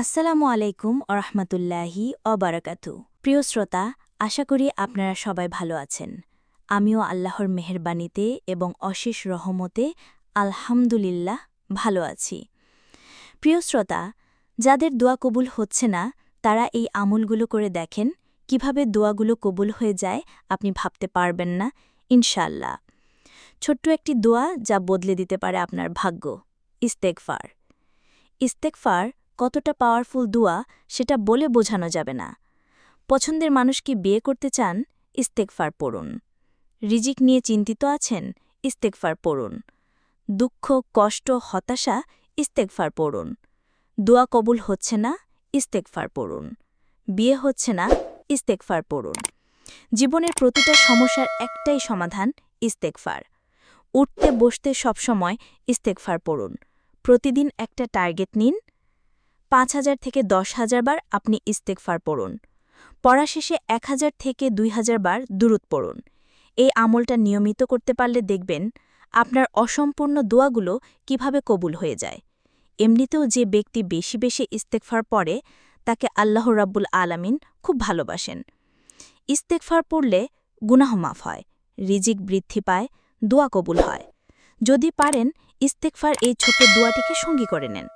আসসালামু আলাইকুম আরহামতুল্লাহি অবারাকাতু প্রিয় শ্রোতা, আশা করি আপনারা সবাই ভালো আছেন। আমিও আল্লাহর মেহেরবানিতে এবং অশেষ রহমতে আলহামদুলিল্লাহ ভালো আছি। প্রিয় শ্রোতা, যাদের দোয়া কবুল হচ্ছে না, তারা এই আমলগুলো করে দেখেন, কীভাবে দোয়াগুলো কবুল হয়ে যায় আপনি ভাবতে পারবেন না ইনশাল্লাহ ছোট্ট একটি দোয়া যা বদলে দিতে পারে আপনার ভাগ্য ইস্তেকফার ইস্তেকফার কতটা পাওয়ারফুল দোয়া সেটা বলে বোঝানো যাবে না। পছন্দের মানুষ কি বিয়ে করতে চান? ইস্তেকফার পড়ুন। রিজিক নিয়ে চিন্তিত আছেন? ইস্তেকফার পড়ুন। দুঃখ, কষ্ট, হতাশা ইস্তেকফার পড়ুন। দোয়া কবুল হচ্ছে না? ইস্তেকফার পড়ুন। বিয়ে হচ্ছে না? ইস্তেকফার পড়ুন। জীবনের প্রতিটা সমস্যার একটাই সমাধান ইস্তেকফার উঠতে, বসতে সবসময় ইস্তেকফার পড়ুন। প্রতিদিন একটা টার্গেট নিন পাঁচ হাজার থেকে দশ হাজার বার আপনি ইস্তেকফার পড়ুন। পড়া শেষে এক হাজার থেকে দুই হাজার বার দূরত পড়ুন। এই আমলটা নিয়মিত করতে পারলে দেখবেন আপনার অসম্পূর্ণ দোয়াগুলো কীভাবে কবুল হয়ে যায়। এমনিতেও যে ব্যক্তি বেশি বেশি ইস্তেকফার পড়ে, তাকে আল্লাহ রাব্বুল আলামিন খুব ভালোবাসেন। ইস্তেকফার পড়লে গুনাহ মাফ হয়, রিজিক বৃদ্ধি পায়, দোয়া কবুল হয়। যদি পারেন ইস্তেকফার এই ছোট দোয়াটিকে সঙ্গী করে নেন।